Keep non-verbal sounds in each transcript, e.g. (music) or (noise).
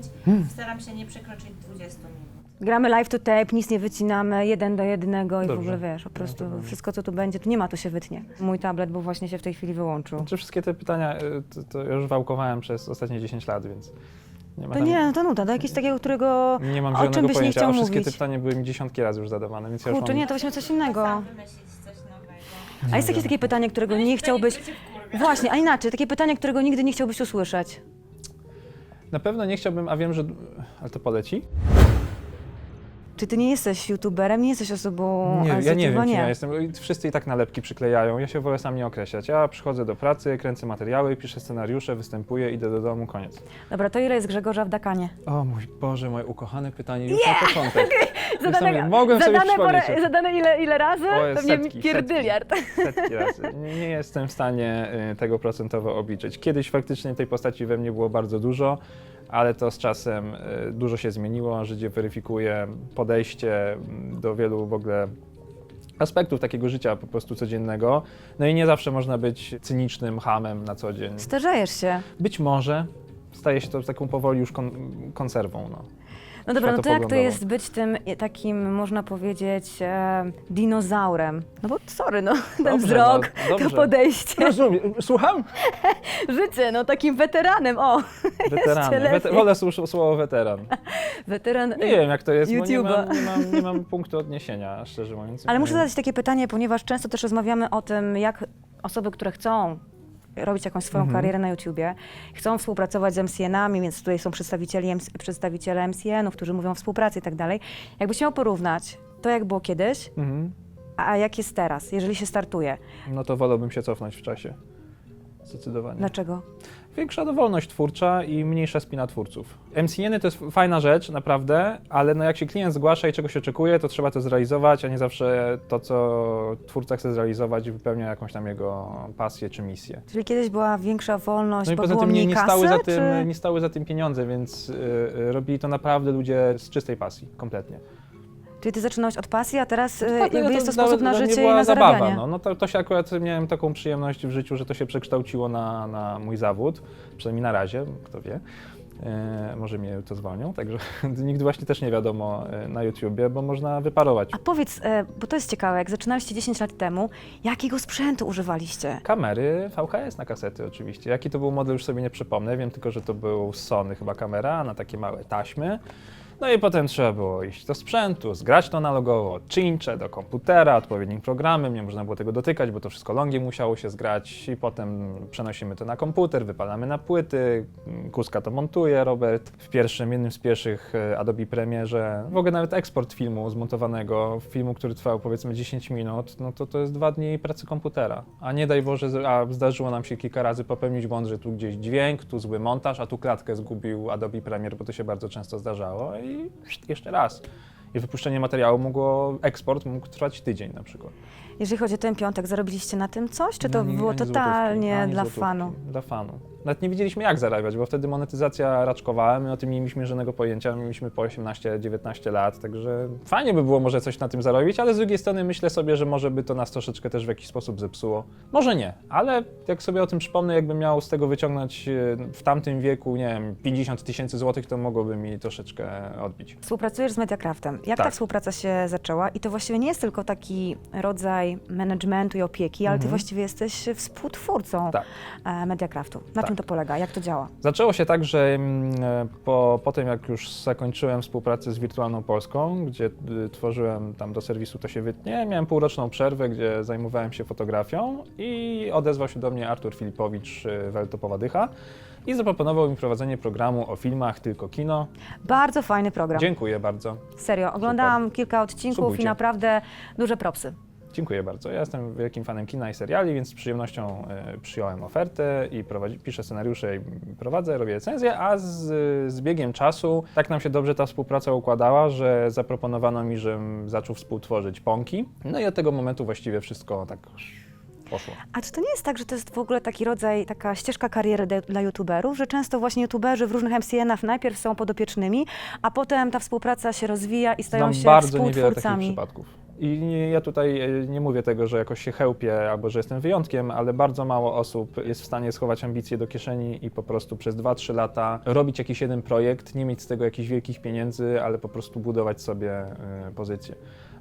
12.35. Hmm. Staram się nie przekroczyć 20 minut. Gramy live to tape, nic nie wycinamy, jeden do jednego i w Dobrze. ogóle wiesz, po prostu wszystko co tu będzie, tu nie ma, to się wytnie. Mój tablet, bo właśnie się w tej chwili wyłączył. Czy wszystkie te pytania, y, to, to już wałkowałem przez ostatnie 10 lat, więc nie ma To tam, nie, no to nuda, do jakiegoś takiego, którego... nie mam o czym zielonego byś nie pojęcia, chciał a wszystkie te mówić? pytania były mi dziesiątki razy już zadawane, więc ja już Kurczę, mam... nie, to weźmy coś innego. Sam wymyślić coś nowego. A jest jakieś takie pytanie, którego nie chciałbyś... Właśnie, a inaczej, takie pytanie, którego nigdy nie chciałbyś usłyszeć. Na pewno nie chciałbym, a wiem, że... Ale to poleci? Czy ty nie jesteś youtuberem, nie jesteś osobą Nie, ja nie wiem, kim ja jestem. Wszyscy i tak nalepki przyklejają. Ja się wolę sam nie określać. Ja przychodzę do pracy, kręcę materiały, piszę scenariusze, występuję, idę do domu, koniec. Dobra, to ile jest Grzegorza w Dakanie? O mój Boże, moje ukochane pytanie już na początek. (laughs) Zadane, Zadane, mogłem sobie zadane, przypomnieć. zadane ile, ile razy? O, jest Pewnie setki, pierdyliard. Setki razy. Nie nie jestem w stanie y, tego procentowo obliczyć. Kiedyś faktycznie tej postaci we mnie było bardzo dużo, ale to z czasem y, dużo się zmieniło. Życie weryfikuje podejście mm, do wielu w ogóle aspektów takiego życia po prostu codziennego. No i nie zawsze można być cynicznym hamem na co dzień. Starzejesz się. Być może staje się to taką powoli już kon konserwą. No. No dobra, no to jak to jest być tym takim, można powiedzieć, e, dinozaurem? No bo sorry, no, ten Dobrze, wzrok, no, to podejście, Rozumiem. Słucham? (laughs) życie, no takim weteranem, o, (laughs) lepiej. Wete wolę słowo weteran. weteran. Nie wiem, jak to jest, bo nie YouTube'a. mam, nie, mam, nie mam punktu odniesienia, szczerze mówiąc. Ale muszę zadać takie pytanie, ponieważ często też rozmawiamy o tym, jak osoby, które chcą robić jakąś swoją Mhm. karierę na YouTubie, chcą współpracować z MCN-ami, więc tutaj są przedstawicieli, przedstawiciele MCN-ów, którzy mówią o współpracy i tak dalej. Jakbyś miał porównać to, jak było kiedyś, Mhm. a jak jest teraz, jeżeli się startuje. No to wolałbym się cofnąć w czasie. Zdecydowanie. Dlaczego? Większa dowolność twórcza i mniejsza spina twórców. MCN-y to jest fajna rzecz, naprawdę, ale no jak się klient zgłasza i czegoś oczekuje, to trzeba to zrealizować, a nie zawsze to, co twórca chce zrealizować, wypełnia jakąś tam jego pasję czy misję. Czyli kiedyś była większa wolność, No i bo poza tym nie, nie, kasy, stały za tym, czy... nie stały za tym pieniądze, więc y, y, robili to naprawdę ludzie z czystej pasji, kompletnie. Czyli ty zaczynałeś od pasji, a teraz e, Tak, no jakby ja jest to sposób na życie i była na zabawa. zarabianie. No, no to, to się akurat miałem taką przyjemność w życiu, że to się przekształciło na, na mój zawód, przynajmniej na razie, kto wie. E, może mnie to zwolnią, także (laughs) nigdy właśnie też nie wiadomo e, na YouTubie, bo można wyparować. A powiedz, e, bo to jest ciekawe, jak zaczynaliście 10 lat temu, jakiego sprzętu używaliście? Kamery VHS na kasety oczywiście. Jaki to był model już sobie nie przypomnę, wiem tylko, że to był Sony chyba kamera na takie małe taśmy. No i potem trzeba było iść do sprzętu, zgrać to analogowo, czyncze do komputera, odpowiednim programem, nie można było tego dotykać, bo to wszystko longiem musiało się zgrać i potem przenosimy to na komputer, wypalamy na płyty, Kuska to montuje, Robert. W pierwszym, jednym z pierwszych e, Adobe Premierze, w ogóle nawet eksport filmu zmontowanego, filmu, który trwał powiedzmy 10 minut, no to to jest dwa dni pracy komputera. A nie daj Boże, a zdarzyło nam się kilka razy popełnić błąd, że tu gdzieś dźwięk, tu zły montaż, a tu klatkę zgubił Adobe Premiere, bo to się bardzo często zdarzało i jeszcze raz. I wypuszczenie materiału mogło, eksport mógł trwać tydzień na przykład. Jeżeli chodzi o ten piątek, zarobiliście na tym coś, czy to Ani- było ani totalnie złotówki, ani dla złotówki. fanu? Dla fanu. Nawet nie wiedzieliśmy jak zarabiać, bo wtedy monetyzacja raczkowała, my o tym nie mieliśmy żadnego pojęcia, mieliśmy po 18-19 lat, także fajnie by było może coś na tym zarobić, ale z drugiej strony myślę sobie, że może by to nas troszeczkę też w jakiś sposób zepsuło. Może nie, ale jak sobie o tym przypomnę, jakbym miał z tego wyciągnąć e, w tamtym wieku, nie wiem, 50 tysięcy złotych, to mogłoby mi troszeczkę odbić. Współpracujesz z Mediacraftem. Jak ta Tak. współpraca się zaczęła? I to właściwie nie jest tylko taki rodzaj managementu i opieki, ale ty Mhm. właściwie jesteś współtwórcą Tak. e, Mediacraftu. Na Tak. czym to polega? Jak to działa? Zaczęło się tak, że mm, e, po, po tym jak już zakończyłem współpracę z Wirtualną Polską, gdzie y, tworzyłem tam do serwisu To się wytnie, miałem półroczną przerwę, gdzie zajmowałem się fotografią i odezwał się do mnie Artur Filipowicz, y, Weltopowa Dycha i zaproponował mi prowadzenie programu o filmach Tylko Kino. Bardzo fajny program. Dziękuję bardzo. Serio, oglądałam kilka odcinków Subujcie. i naprawdę duże propsy. Dziękuję bardzo. Ja jestem wielkim fanem kina i seriali, więc z przyjemnością e, przyjąłem ofertę i prowadzi, piszę scenariusze i prowadzę, robię recenzję, a z, z biegiem czasu tak nam się dobrze ta współpraca układała, że zaproponowano mi, żebym zaczął współtworzyć Ponki. No i od tego momentu właściwie wszystko tak poszło. A czy to nie jest tak, że to jest w ogóle taki rodzaj, taka ścieżka kariery de, dla youtuberów, że często właśnie youtuberzy w różnych MCN-ach najpierw są podopiecznymi, a potem ta współpraca się rozwija i stają Znam się bardzo niewiele takich współtwórcami? przypadków. I ja tutaj e, nie mówię tego, że jakoś się chełpię albo że jestem wyjątkiem, ale bardzo mało osób jest w stanie schować ambicje do kieszeni i po prostu przez 2-3 lata robić jakiś jeden projekt, nie mieć z tego jakichś wielkich pieniędzy, ale po prostu budować sobie e, pozycję.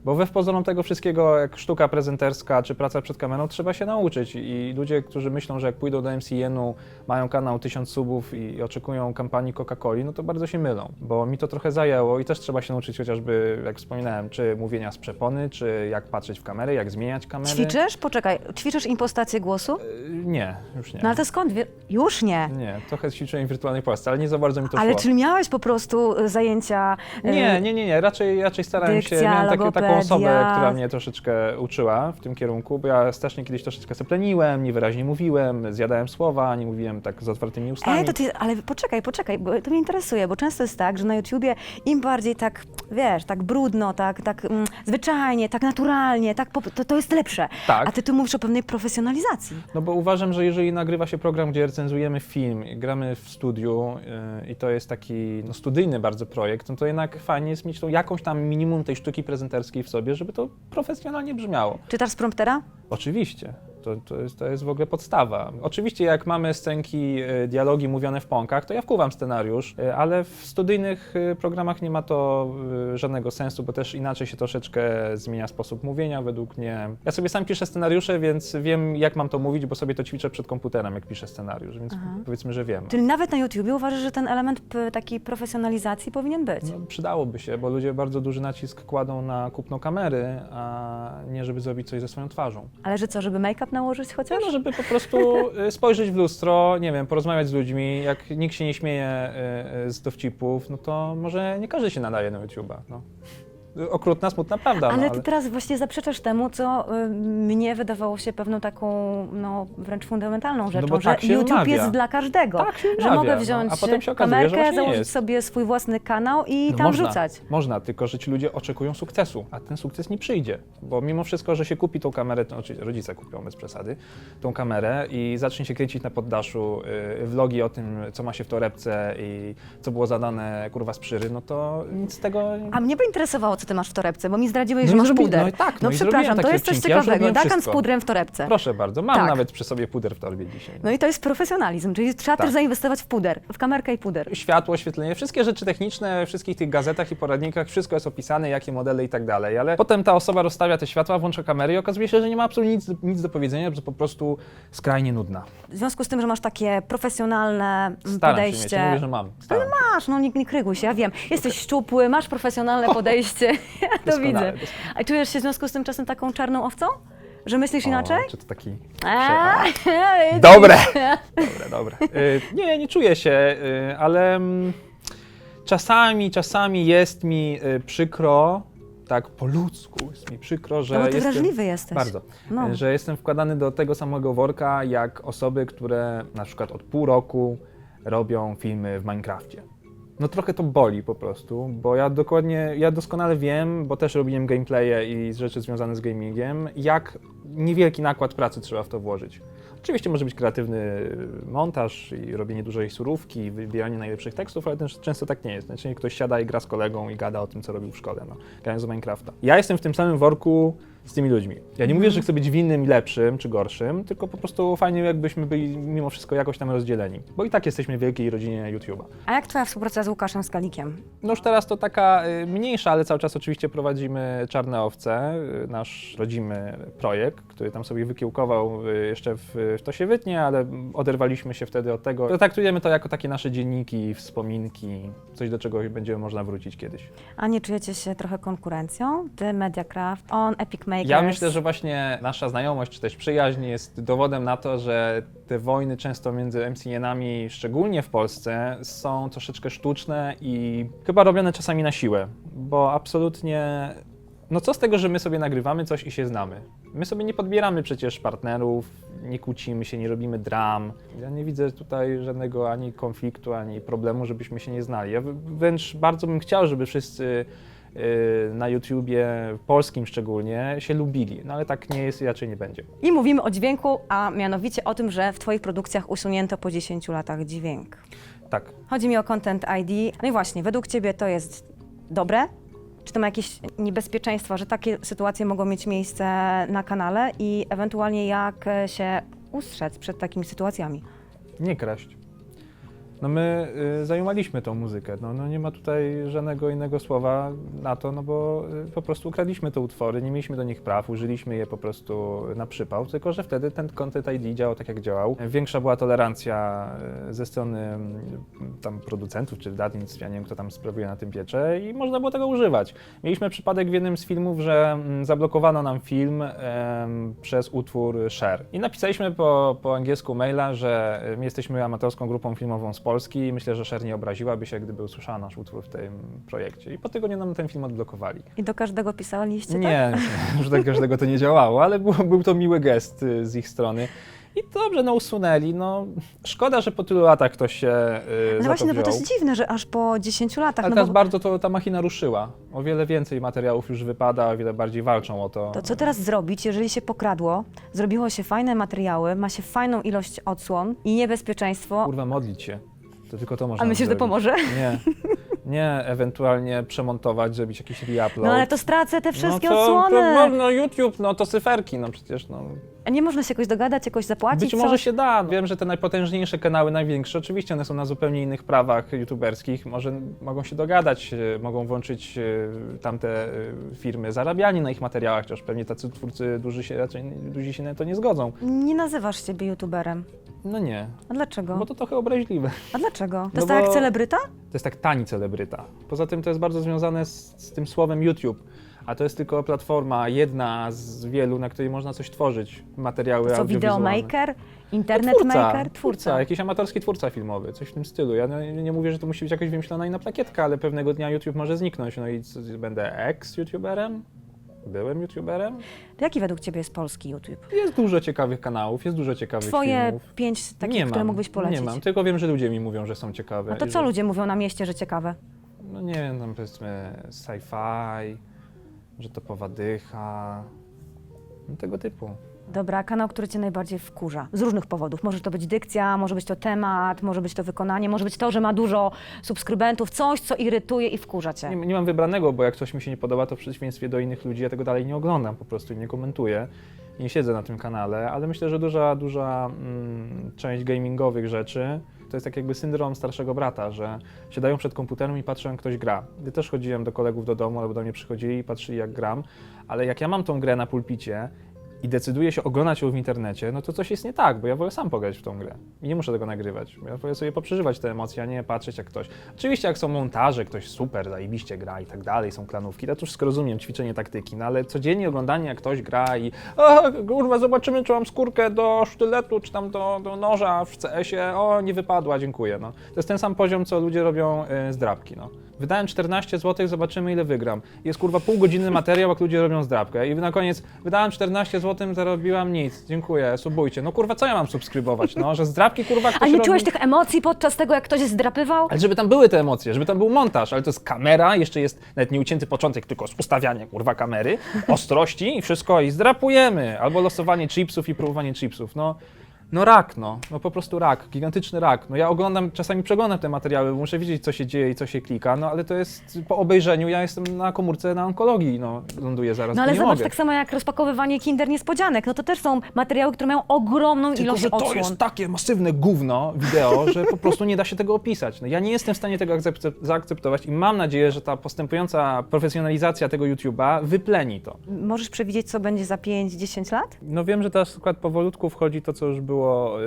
Bo we pozorom tego wszystkiego, jak sztuka prezenterska czy praca przed kamerą, trzeba się nauczyć. I ludzie, którzy myślą, że jak pójdą do MCN-u, mają kanał 1000 subów i oczekują kampanii Coca-Coli, no to bardzo się mylą. Bo mi to trochę zajęło i też trzeba się nauczyć chociażby, jak wspominałem, czy mówienia z przepony, czy jak patrzeć w kamerę, jak zmieniać kamerę. Ćwiczysz? Poczekaj, ćwiczysz impostację głosu? E, Nie, już nie. No ale to skąd? wie- Już nie. Nie, trochę ćwiczyłem w wirtualnej Polsce, ale nie za bardzo mi to Ale szło. czyli miałeś po prostu y, zajęcia... y, Nie, nie, nie, nie. Raczej, raczej starałem się. Dykcja, Miałem takie, taką osobę, która mnie troszeczkę uczyła w tym kierunku, bo ja strasznie kiedyś troszeczkę sepleniłem, niewyraźnie mówiłem, zjadałem słowa, nie mówiłem tak z otwartymi ustami. Ej, to ty, ale poczekaj, poczekaj, bo to mnie interesuje, bo często jest tak, że na YouTubie im bardziej tak, wiesz, tak brudno, tak, tak mm, zwyczajnie, tak naturalnie, tak, to, to jest lepsze. Tak. A ty tu mówisz o pewnej profesjonalizacji. No bo uważam, że jeżeli nagrywa się program, gdzie recenzujemy film, i gramy w studiu yy, i to jest taki no, studyjny bardzo projekt, no to jednak fajnie jest mieć tą jakąś tam minimum tej sztuki prezenterskiej w sobie, żeby to profesjonalnie brzmiało. Czytasz z promptera? Oczywiście. To, to, jest, to jest w ogóle podstawa. Oczywiście, jak mamy scenki, e, dialogi mówione w pąkach, to ja wkuwam scenariusz, e, ale w studyjnych e, programach nie ma to żadnego sensu, bo też inaczej się troszeczkę zmienia sposób mówienia według mnie. Ja sobie sam piszę scenariusze, więc wiem, jak mam to mówić, bo sobie to ćwiczę przed komputerem, jak piszę scenariusz, więc powiedzmy, że wiem. Czyli nawet na YouTubie uważasz, że ten element takiej profesjonalizacji powinien być? No, przydałoby się, bo ludzie bardzo duży nacisk kładą na kupno kamery, a nie żeby zrobić coś ze swoją twarzą. Ale że co, żeby make-up nałożyć chociaż? No, żeby po prostu y, spojrzeć w lustro, nie wiem, porozmawiać z ludźmi. Jak nikt się nie śmieje y, y, z dowcipów, no to może nie każdy się nadaje na YouTube'a. No. Okrutna, smutna prawda. Ale no, ty teraz właśnie zaprzeczasz temu, co y, mnie wydawało się pewną taką, no wręcz fundamentalną rzeczą, bo tak że YouTube umawia. jest dla każdego. Tak się że mogę no, wziąć się okazuje, kamerkę, założyć jest. sobie swój własny kanał i No tam można, wrzucać. Można, tylko że ci ludzie oczekują sukcesu, a ten sukces nie przyjdzie. Bo mimo wszystko, że się kupi tą kamerę, to oczywiście rodzice kupią bez przesady, tą kamerę i zacznie się kręcić na poddaszu y, vlogi o tym, co ma się w torebce i co było zadane kurwa z przyry, no to nic z tego A mnie by interesowało, co ty masz w torebce, bo mi zdradziłeś, No że i masz zrobi- puder. no i tak, no i przepraszam, zrobiłem to takie jest coś odcinki, ja już ciekawego. robiłem Dakan z wszystko. pudrem w torebce. Proszę bardzo, mam Tak. nawet przy sobie puder w torbie dzisiaj. No i to jest profesjonalizm, czyli trzeba Tak. też zainwestować w puder, w kamerkę i puder. Światło, oświetlenie, wszystkie rzeczy techniczne, we wszystkich tych gazetach i poradnikach, wszystko jest opisane, jakie modele i tak dalej, ale potem ta osoba rozstawia te światła, włącza kamerę i okazuje się, że nie ma absolutnie nic, nic do powiedzenia, że po prostu skrajnie nudna. W związku z tym, że masz takie profesjonalne mm, Staram się mieć, podejście. nie mówię, że mam. Staram się. Masz, no nie, nie kryguj się, ja wiem. Jesteś szczupły, masz profesjonalne (laughs) podejście, (laughs) ja to Doskonale, widzę. A czujesz się w związku z tym czasem taką czarną owcą? Że myślisz inaczej? O, czy to taki... Dobre! (laughs) Dobre, dobre. Y, nie, nie czuję się, y, ale mm, czasami, czasami jest mi y, przykro, tak po ludzku jest mi przykro, że No bo ty jestem... wrażliwy jesteś. Bardzo. No. Że jestem wkładany do tego samego worka, jak osoby, które na przykład od pół roku robią filmy w Minecrafcie. No trochę to boli po prostu, bo ja dokładnie, ja doskonale wiem, bo też robiłem gameplaye i rzeczy związane z gamingiem, jak niewielki nakład pracy trzeba w to włożyć. Oczywiście może być kreatywny montaż i robienie dużej surówki, wybieranie najlepszych tekstów, ale też często tak nie jest. Znaczy ktoś siada i gra z kolegą i gada o tym, co robił w szkole, no, grając do Minecrafta. Ja jestem w tym samym worku z tymi ludźmi. Ja nie mówię, że chcę być winnym i lepszym czy gorszym, tylko po prostu fajnie jakbyśmy byli mimo wszystko jakoś tam rozdzieleni. Bo i tak jesteśmy w wielkiej rodzinie YouTube'a. A jak twoja współpraca z Łukaszem Skalikiem? No już teraz to taka y, mniejsza, ale cały czas oczywiście prowadzimy Czarne Owce, y, nasz rodzimy projekt, który tam sobie wykiełkował y, jeszcze w, w to się wytnie, ale oderwaliśmy się wtedy od tego. Traktujemy to jako takie nasze dzienniki, wspominki, coś do czego będziemy można wrócić kiedyś. A nie czujecie się trochę konkurencją? Ty, Mediacraft, on, Epic Makers. Ja myślę, że właśnie nasza znajomość czy też przyjaźń jest dowodem na to, że te wojny często między MCN-ami, szczególnie w Polsce, są troszeczkę sztuczne i chyba robione czasami na siłę, bo absolutnie. No co z tego, że my sobie nagrywamy coś i się znamy? My sobie nie podbieramy przecież partnerów, nie kłócimy się, nie robimy dram. Ja nie widzę tutaj żadnego ani konfliktu, ani problemu, żebyśmy się nie znali. Ja wręcz bardzo bym chciał, żeby wszyscy y, na YouTubie, polskim szczególnie, się lubili. No ale tak nie jest i raczej nie będzie. I mówimy o dźwięku, a mianowicie o tym, że w twoich produkcjach usunięto po 10 latach dźwięk. Tak. Chodzi mi o Content ID. No i właśnie, według ciebie to jest dobre? Czy to ma jakieś niebezpieczeństwa, że takie sytuacje mogą mieć miejsce na kanale i ewentualnie jak się ustrzec przed takimi sytuacjami? Nie kraść. No my y, zajmowaliśmy tą muzykę, no, no nie ma tutaj żadnego innego słowa na to, no bo y, po prostu ukradliśmy te utwory, nie mieliśmy do nich praw, użyliśmy je po prostu na przypał, tylko że wtedy ten Content ID działał tak jak działał. Większa była tolerancja y, ze strony mm, tam producentów czy wydawnictw, ja nie wiem kto tam sprawuje na tym piecze i można było tego używać. Mieliśmy przypadek w jednym z filmów, że mm, zablokowano nam film przez utwór Share. I napisaliśmy po, po angielsku maila, że em, jesteśmy amatorską grupą filmową z Polski i myślę, że Share nie obraziłaby się, gdyby usłyszała nasz utwór w tym projekcie. I po tygodniu nam ten film odblokowali. I do każdego pisaliście tak? Nie, że tak każdego to nie działało, ale był, był to miły gest y, z ich strony. I dobrze, no usunęli. No, szkoda, że po tylu latach ktoś się y, No właśnie, no bo to jest dziwne, że aż po 10 latach, Ale no teraz bo bardzo to, ta machina ruszyła. O wiele więcej materiałów już wypada, o wiele bardziej walczą o to. to co teraz zrobić, jeżeli się pokradło, zrobiło się fajne materiały, ma się fajną ilość odsłon i niebezpieczeństwo, Kurwa, modlić się. To tylko to można a myślisz, że to zrobić. pomoże? Nie. Nie, ewentualnie przemontować, zrobić jakiś reupload. No ale to stracę te wszystkie no to, odsłony. To, no YouTube, no to cyferki, no przecież no. A nie można się jakoś dogadać, jakoś zapłacić? Być może coś? się da. Wiem, że te najpotężniejsze kanały, największe, oczywiście one są na zupełnie innych prawach youtuberskich. Może mogą się dogadać, e, mogą włączyć e, tamte e, firmy zarabianie na ich materiałach, chociaż pewnie tacy twórcy duży się raczej duzi się na to nie zgodzą. Nie nazywasz siebie youtuberem. No nie, A dlaczego? bo to trochę obraźliwe. A dlaczego? To No jest tak jak celebryta? To jest tak tani celebryta. Poza tym to jest bardzo związane z, z tym słowem YouTube. A to jest tylko platforma, jedna z wielu, na której można coś tworzyć, materiały Co, audiowizualne. videomaker? No, Internet maker? Twórca. jakiś amatorski twórca filmowy, coś w tym stylu. Ja nie, nie mówię, że to musi być jakoś wymyślona inna plakietka, ale pewnego dnia YouTube może zniknąć. No i co, będę ex-YouTuberem? Byłem YouTuberem? Jaki według Ciebie jest polski YouTube? Jest dużo ciekawych kanałów, jest dużo ciekawych Twoje filmów. pięć takich, nie które mam, mógłbyś polecić. Nie mam, tylko wiem, że ludzie mi mówią, że są ciekawe. A to i co że- ludzie mówią na mieście, że ciekawe? No nie wiem, tam powiedzmy sci-fi, że to powadycha, no tego typu. Dobra, kanał, który Cię najbardziej wkurza. Z różnych powodów. Może to być dykcja, może być to temat, może być to wykonanie, może być to, że ma dużo subskrybentów, coś, co irytuje i wkurza Cię. Nie, nie mam wybranego, bo jak coś mi się nie podoba, to w przeciwieństwie do innych ludzi ja tego dalej nie oglądam po prostu i nie komentuję. Nie siedzę na tym kanale, ale myślę, że duża, duża mm, część gamingowych rzeczy to jest tak jakby syndrom starszego brata, że siadają przed komputerem i patrzą jak ktoś gra. Ja też chodziłem do kolegów do domu, albo do mnie przychodzili i patrzyli jak gram, ale jak ja mam tą grę na pulpicie i decyduję się oglądać ją w internecie, no to coś jest nie tak, bo ja wolę sam pograć w tą grę i nie muszę tego nagrywać. Ja wolę sobie poprzeżywać te emocje, a nie patrzeć jak ktoś. Oczywiście jak są montaże, ktoś super, zajebiście gra i tak dalej, są klanówki, to wszystko rozumiem, ćwiczenie taktyki, no ale codziennie oglądanie jak ktoś gra i o, kurwa, zobaczymy czy mam skórkę do sztyletu, czy tam do, do noża w CS-ie, o, nie wypadła, dziękuję, no. To jest ten sam poziom, co ludzie robią y, z drapki, no. Wydałem 14 zł, zobaczymy ile wygram. Jest kurwa pół godziny materiał, jak ludzie robią zdrabkę. I na koniec wydałem 14 zł, zarobiłam nic. Dziękuję, subujcie. No kurwa, co ja mam subskrybować? No, że zdrabki kurwa ktoś A nie robi... czułeś tych emocji podczas tego, jak ktoś zdrapywał? Ale żeby tam były te emocje, żeby tam był montaż, ale to jest kamera, jeszcze jest nawet nie ucięty początek, tylko z kurwa kamery, ostrości i wszystko i zdrapujemy. Albo losowanie chipsów i próbowanie chipsów. No, no rak, no. No po prostu rak, gigantyczny rak. No ja oglądam, czasami przeglądam te materiały, bo muszę wiedzieć, co się dzieje i co się klika, no ale to jest po obejrzeniu, ja jestem na komórce na onkologii, no ląduję zaraz, No ale nie zobacz, mogę. tak samo jak rozpakowywanie kinder niespodzianek, no to też są materiały, które mają ogromną Tylko, ilość że to odsłon. jest takie masywne gówno wideo, że po prostu nie da się tego opisać. No, ja nie jestem w stanie tego akcepte- zaakceptować i mam nadzieję, że ta postępująca profesjonalizacja tego YouTube'a wypleni to. Możesz przewidzieć, co będzie za 5-10 lat? No wiem, że teraz przykład powolutku wchodzi to, co już było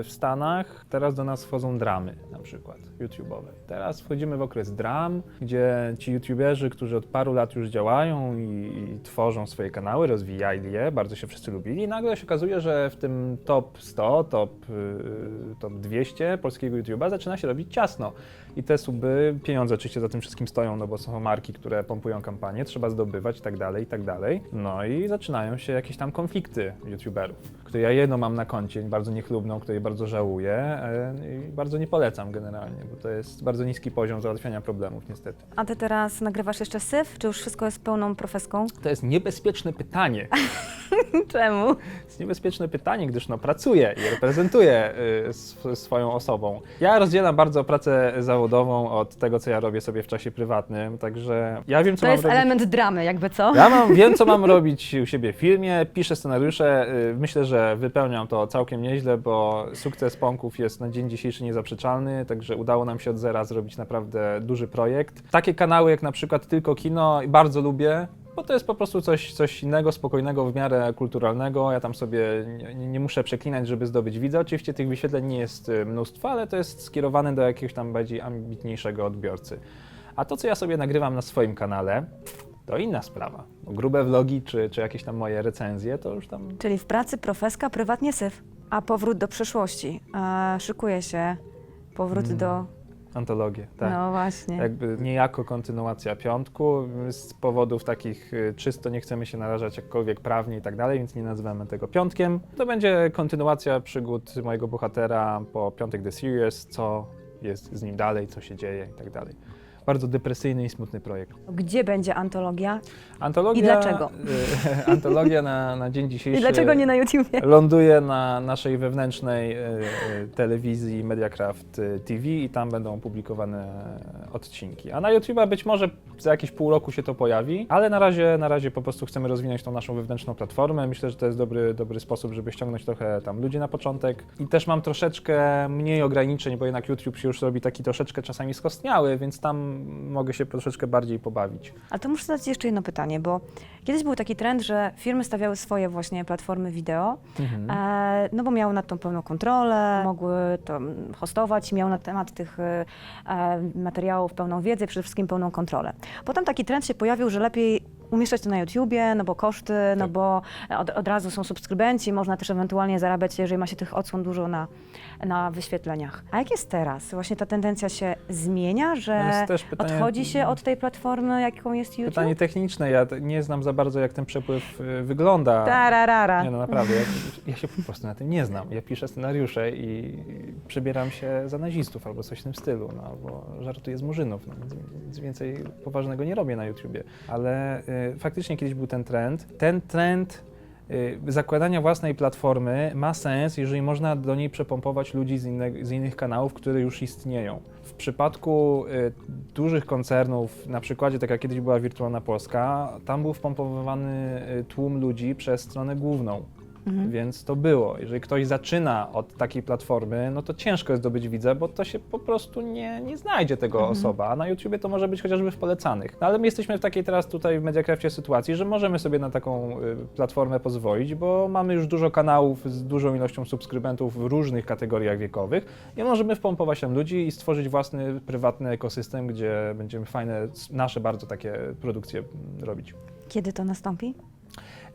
w Stanach. Teraz do nas wchodzą dramy na przykład YouTube'owe. Teraz wchodzimy w okres dram, gdzie ci YouTuberzy, którzy od paru lat już działają i, i tworzą swoje kanały, rozwijali je, bardzo się wszyscy lubili nagle się okazuje, że w tym top 100, top, yy, top 200 polskiego YouTube'a zaczyna się robić ciasno. I te suby, pieniądze oczywiście za tym wszystkim stoją, no bo są marki, które pompują kampanię, trzeba zdobywać i tak dalej, i tak dalej. No i zaczynają się jakieś tam konflikty YouTuberów, które ja jedno mam na koncie, bardzo niechlubną, której bardzo żałuję e, i bardzo nie polecam generalnie, bo to jest bardzo niski poziom załatwiania problemów niestety. A ty teraz nagrywasz jeszcze syf, czy już wszystko jest pełną profeską? To jest niebezpieczne pytanie. (laughs) (laughs) Czemu? jest niebezpieczne pytanie, gdyż no, pracuję i reprezentuję y, sw- swoją osobą. Ja rozdzielam bardzo pracę zawodową od tego, co ja robię sobie w czasie prywatnym, także ja wiem, co To mam jest robić. element dramy, jakby co? Ja mam, wiem, co mam (laughs) robić u siebie w filmie, piszę scenariusze. y, Myślę, że wypełniam to całkiem nieźle, bo sukces Pąków jest na dzień dzisiejszy niezaprzeczalny, także udało nam się od zera zrobić naprawdę duży projekt. Takie kanały jak na przykład Tylko Kino bardzo lubię. Bo to jest po prostu coś, coś innego, spokojnego, w miarę kulturalnego. Ja tam sobie nie, nie muszę przeklinać, żeby zdobyć widza. Oczywiście tych wyświetleń nie jest y, mnóstwo, ale to jest skierowane do jakiegoś tam bardziej ambitniejszego odbiorcy. A to, co ja sobie nagrywam na swoim kanale, to inna sprawa. Bo grube vlogi czy, czy jakieś tam moje recenzje, to już tam Czyli w pracy profeska, prywatnie syf. A powrót do przeszłości. A, szykuje się powrót Mm, do... antologie. Tak. No właśnie. Jakby niejako kontynuacja piątku, z powodów takich y, czysto nie chcemy się narażać jakkolwiek prawnie i tak dalej, więc nie nazywamy tego piątkiem. To będzie kontynuacja przygód mojego bohatera po Piątek The Series, co jest z nim dalej, co się dzieje i tak dalej. Bardzo depresyjny i smutny projekt. Gdzie będzie antologia? Antologia, I dlaczego? y, (laughs) antologia na, na dzień dzisiejszy. I dlaczego nie na YouTubie? Ląduje na naszej wewnętrznej e, e, telewizji Mediacraft e, TV i tam będą publikowane odcinki. A na YouTube'a być może za jakieś pół roku się to pojawi, ale na razie, na razie po prostu chcemy rozwinąć tą naszą wewnętrzną platformę. Myślę, że to jest dobry, dobry sposób, żeby ściągnąć trochę tam ludzi na początek. I też mam troszeczkę mniej ograniczeń, bo jednak YouTube się już robi taki troszeczkę czasami skostniały, więc tam mogę się troszeczkę bardziej pobawić. Ale to muszę zadać jeszcze jedno pytanie, bo kiedyś był taki trend, że firmy stawiały swoje właśnie platformy wideo, e, no bo miały nad tą pełną kontrolę, mogły to hostować, miały na temat tych e, e, materiałów pełną wiedzę, przede wszystkim pełną kontrolę. Potem taki trend się pojawił, że lepiej umieszczać to na YouTubie, no bo koszty, no Tak. bo od, od razu są subskrybenci, można też ewentualnie zarabiać, jeżeli ma się tych odsłon dużo na, na wyświetleniach. A jak jest teraz? Właśnie ta tendencja się zmienia, że jest też pytanie- odchodzi się od tej platformy, jaką jest YouTube? Pytanie techniczne, ja t- nie znam za bardzo jak ten przepływ y, wygląda. Tararara. Nie no naprawdę, ja, ja się po prostu na tym nie znam. Ja piszę scenariusze i przebieram się za nazistów albo coś w tym stylu, no albo żartuję z murzynów, no, nic, nic więcej poważnego nie robię na YouTubie. Ale y, faktycznie kiedyś był ten trend. Ten trend y, zakładania własnej platformy ma sens, jeżeli można do niej przepompować ludzi z, inne, z innych kanałów, które już istnieją. W przypadku y, dużych koncernów, na przykładzie tak jak kiedyś była Wirtualna Polska, tam był wpompowany y, tłum ludzi przez stronę główną. Mhm. Więc to było. Jeżeli ktoś zaczyna od takiej platformy, no to ciężko jest zdobyć widza, bo to się po prostu nie, nie znajdzie tego Mhm. osoba. A na YouTubie to może być chociażby w polecanych. No ale my jesteśmy w takiej teraz tutaj w Mediacrafcie sytuacji, że możemy sobie na taką y, platformę pozwolić, bo mamy już dużo kanałów z dużą ilością subskrybentów w różnych kategoriach wiekowych i możemy wpompować tam ludzi i stworzyć własny, prywatny ekosystem, gdzie będziemy fajne, nasze bardzo takie produkcje mm, robić. Kiedy to nastąpi?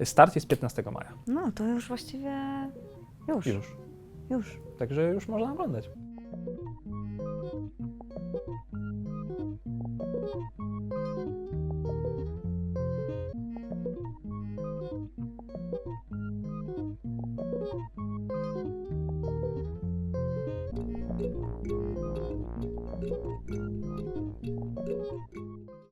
Start jest 15 maja. No, to już właściwie już, Już. już. Także już można oglądać.